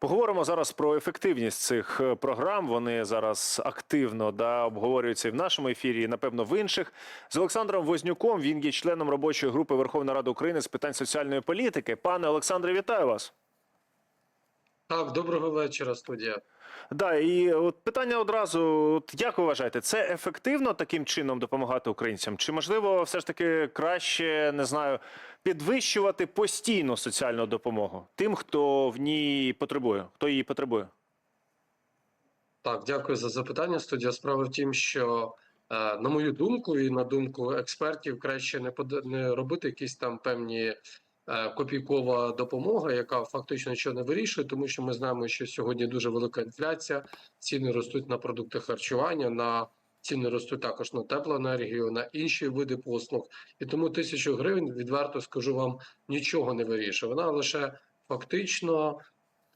Поговоримо зараз про ефективність цих е, програм. Вони зараз активно да, обговорюються і в нашому ефірі, і напевно в інших. З Олександром Вознюком він є членом робочої групи Верховної Ради України з питань соціальної політики. Пане Олександре, вітаю вас. Так, доброго вечора, студія. Да, і от питання одразу: от як ви вважаєте, це ефективно таким чином допомагати українцям? Чи можливо все ж таки краще не знаю підвищувати постійну соціальну допомогу тим, хто в ній потребує, хто її потребує? Так, дякую за запитання. Студія справа в тім, що е, на мою думку, і на думку експертів, краще не робити якісь там певні копійкова допомога, яка фактично нічого не вирішує, тому що ми знаємо, що сьогодні дуже велика інфляція, ціни ростуть на продукти харчування, на ціни ростуть також на теплоенергію, на інші види послуг. І тому тисячу гривень, відверто скажу вам, нічого не вирішує. Вона лише фактично.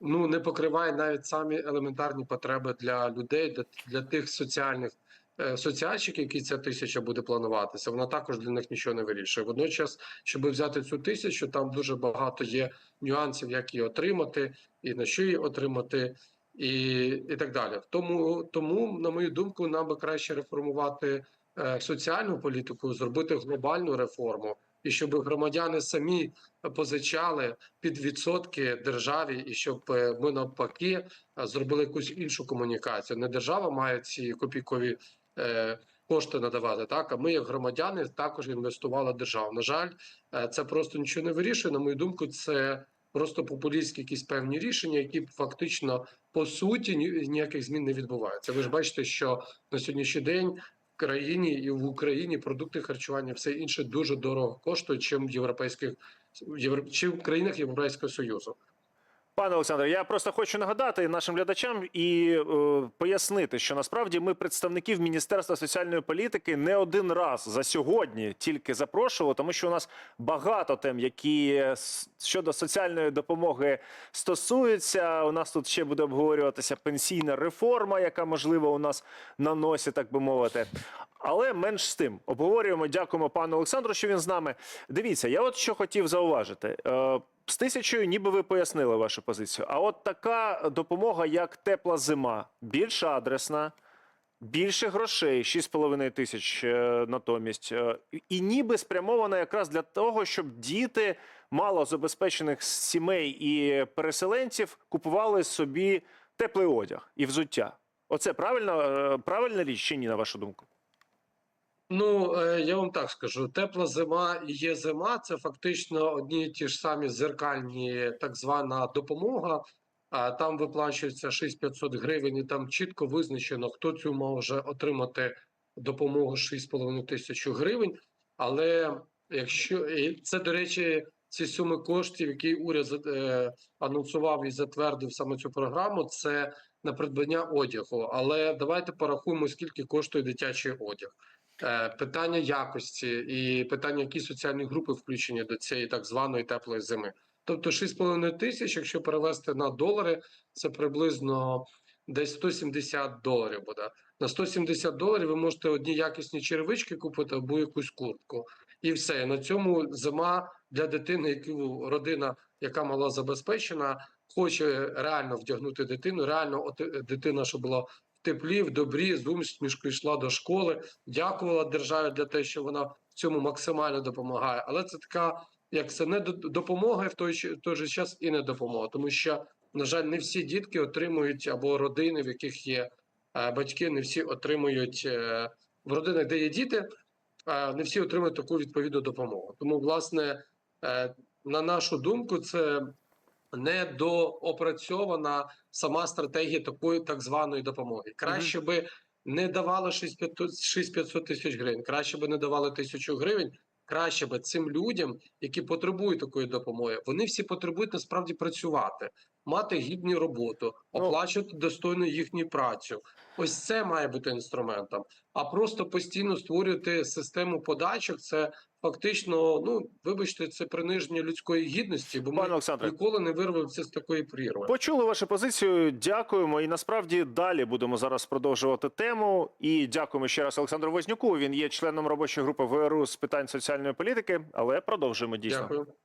ну не покриває навіть самі елементарні потреби для людей, для, для тих соціальних е, соціальщиків, які ця тисяча буде плануватися. Вона також для них нічого не вирішує. Водночас, щоб взяти цю тисячу, там дуже багато є нюансів, як її отримати, і на що її отримати, і, і так далі. Тому, тому, на мою думку, нам би краще реформувати е, соціальну політику, зробити глобальну реформу. І щоб громадяни самі позичали під відсотки державі, і щоб е, ми навпаки зробили якусь іншу комунікацію. Не держава має ці копійкові кошти надавати, так а ми, як громадяни, також інвестувала держава. На жаль, е, це просто нічого не вирішує. На мою думку, це просто популістські якісь певні рішення, які фактично по суті ні- ніяких змін не відбуваються. Ви ж бачите, що на сьогоднішній день в країні і в Україні продукти харчування все інше дуже дорого коштують, чим в європейських євро- чи в країнах Європейського Союзу. Пане Олександре, я просто хочу нагадати нашим глядачам і е, пояснити, що насправді ми представників Міністерства соціальної політики не один раз за сьогодні тільки запрошували, тому що у нас багато тем, які щодо соціальної допомоги стосуються. У нас тут ще буде обговорюватися пенсійна реформа, яка можливо у нас на носі, так би мовити. Але менш з тим обговорюємо. Дякуємо пану Олександру, що він з нами. Дивіться, я от що хотів зауважити. Е, З тисячою, ніби ви пояснили вашу позицію. А от така допомога, як тепла зима, більш адресна, більше грошей, 6,5 тисяч е, натомість, е, і ніби спрямована якраз для того, щоб діти малозабезпечених сімей і переселенців купували собі теплий одяг і взуття. Оце правильно, е, правильна річ чи ні, на вашу думку? Ну е, я вам так скажу: тепла зима і є зима. Це фактично одні і ті ж самі зеркальні, так звана допомога. А там виплачується 6500 гривень, і там чітко визначено, хто цю може отримати допомогу 6,5 тисяч гривень. Але якщо і це до речі, ці суми коштів, які уряд е, анонсував і затвердив саме цю програму, це на придбання одягу. Але давайте порахуємо, скільки коштує дитячий одяг. Е, Питання якості і питання, які соціальні групи включені до цієї так званої теплої зими. Тобто 6,5 тисяч, якщо перевести на долари, це приблизно десь 170 доларів буде. На 170 доларів ви можете одні якісні черевички купити або якусь куртку. І все. На цьому зима для дитини, яку родина, яка мала забезпечена, хоче реально вдягнути дитину, реально от, дитина, щоб була теплі, в добрі, з усмішкою йшла до школи, дякувала державі для те, що вона в цьому максимально допомагає. Але це така, як це не до- допомога, в той, в той же час і не допомога, тому що, на жаль, не всі дітки отримують або родини, в яких є е, батьки, не всі отримують е, в родинах, де є діти, е, не всі отримують таку відповідну допомогу. Тому, власне, на нашу думку, це недоопрацьована сама стратегія такої так званої допомоги. Краще би не давали 6500 тисяч гривень, краще би не давали тисячу гривень. Краще би цим людям, які потребують такої допомоги, вони всі потребують насправді працювати, мати гідну роботу, Ну. оплачувати достойно їхню працю. Ось це має бути інструментом. А просто постійно створювати систему подачок це фактично, ну вибачте, це приниження людської гідності, бо Пане ми Олександре. ніколи не вирвемося з такої прірви. Почули вашу позицію. Дякуємо. І насправді далі будемо зараз продовжувати тему. І дякуємо ще раз Олександру Вознюку. Він є членом робочої групи ВРУ з питань соціальної політики, але продовжуємо дійсно. Дякую.